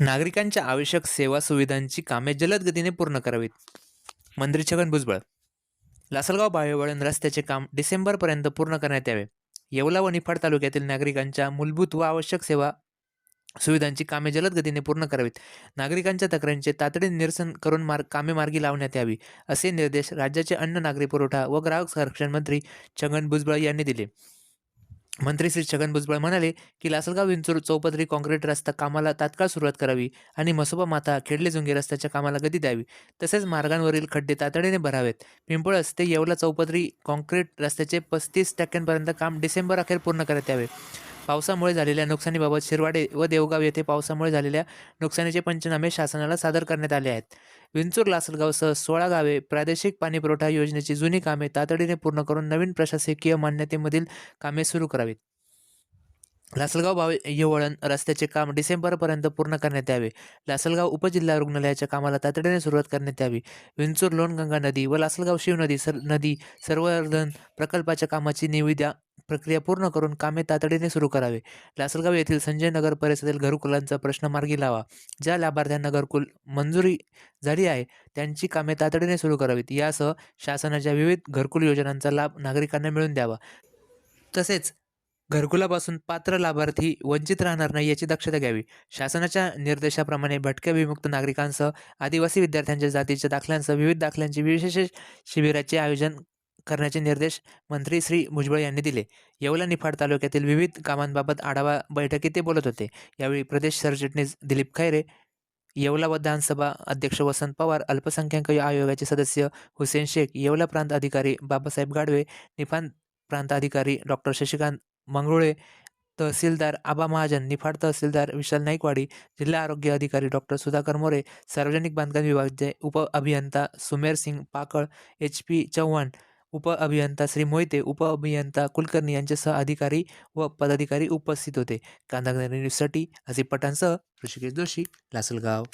नागरिकांच्या आवश्यक सेवा सुविधांची कामे जलद गतीने पूर्ण करावीत. मंत्री छगन भुजबळ लासलगाव बाळेवळण रस्त्याचे काम डिसेंबरपर्यंत पूर्ण करण्यात यावे. येवला व निफाड तालुक्यातील नागरिकांच्या मूलभूत व आवश्यक सेवा सुविधांची कामे जलद गतीने पूर्ण करावीत. नागरिकांच्या तक्रारींचे तातडीने निरसन करून मार्ग कामे मार्गी लावण्यात यावी असे निर्देश राज्याचे अन्न नागरी पुरवठा व ग्राहक संरक्षण मंत्री छगन भुजबळ यांनी दिले. मंत्री श्री छगन भुजबळ म्हणाले की लासलगाव विंचूर चौपदरी काँक्रीट रस्ता कामाला तात्काळ सुरुवात करावी आणि मसोबा माता खेडले जुंगे रस्त्याच्या कामाला गती द्यावी. तसेच मार्गांवरील खड्डे तातडीने भरावेत. पिंपळस ते येवला चौपदरी काँक्रीट रस्त्याचे पस्तीस टक्क्यांपर्यंत काम डिसेंबर अखेर पूर्ण करण्यात यावे. पावसामुळे झालेल्या नुकसानीबाबत शिरवाडे व देवगाव येथे पावसामुळे झालेल्या नुकसानीचे पंचनामे शासनाला सादर करण्यात आले आहेत. विंचूर लासलगावसह सोळा गावे प्रादेशिक पाणीपुरवठा योजनेची जुनी कामे तातडीने पूर्ण करून नवीन प्रशासकीय मान्यतेमधील कामे सुरू करावीत. लासलगाव भावे येवळण रस्त्याचे काम डिसेंबरपर्यंत पूर्ण करण्यात यावे. लासलगाव उपजिल्हा रुग्णालयाच्या कामाला तातडीने सुरुवात करण्यात यावी. विंचूर लोणगंगा नदी व लासलगाव शिव नदी सर नदी संवर्धन प्रकल्पाच्या कामाची निविदा प्रक्रिया पूर्ण करून कामे तातडीने सुरू करावे. लासलगाव येथील संजय नगर परिसरातील घरकुलांचा प्रश्न मार्गी लावा. ज्या लाभार्थ्यांना घरकुल मंजुरी झाली आहे त्यांची कामे तातडीने सुरू करावीत. यासह शासनाच्या विविध घरकुल योजनांचा लाभ नागरिकांना मिळून द्यावा. तसेच घरकुलापासून पात्र लाभार्थी वंचित राहणार नाही याची दक्षता घ्यावी. शासनाच्या निर्देशाप्रमाणे भटक्या विमुक्त नागरिकांसह आदिवासी विद्यार्थ्यांच्या जातीच्या दाखल्यांसह विविध दाखल्यांची विशेष शिबिराचे आयोजन करण्याचे निर्देश मंत्री श्री भुजबळ यांनी दिले. येवला निफाड तालुक्यातील विविध कामांबाबत आढावा बैठकीत ते बोलत होते. यावेळी प्रदेश सरचिटणीस दिलीप खैरे येवला विधानसभा अध्यक्ष वसंत पवार अल्पसंख्याक आयोगाचे सदस्य हुसेन शेख येवला प्रांत अधिकारी बाबासाहेब गाडवे निफान प्रांताधिकारी डॉक्टर शशिकांत मंगरुळे तहसीलदार आबा महाजन निफाड तहसीलदार विशाल नाईकवाडी जिल्हा आरोग्य अधिकारी डॉक्टर सुधाकर मोरे सार्वजनिक बांधकाम विभागाचे उप अभियंता सुमेर सिंग पाकळ एच पी चव्हाण उप अभियंता श्री मोहिते उप अभियंता कुलकर्णी यांच्यासह अधिकारी व पदाधिकारी उपस्थित होते. कांदागरी न्यूजसाठी हसीब पठाणसह ऋषिकेश जोशी लासलगाव.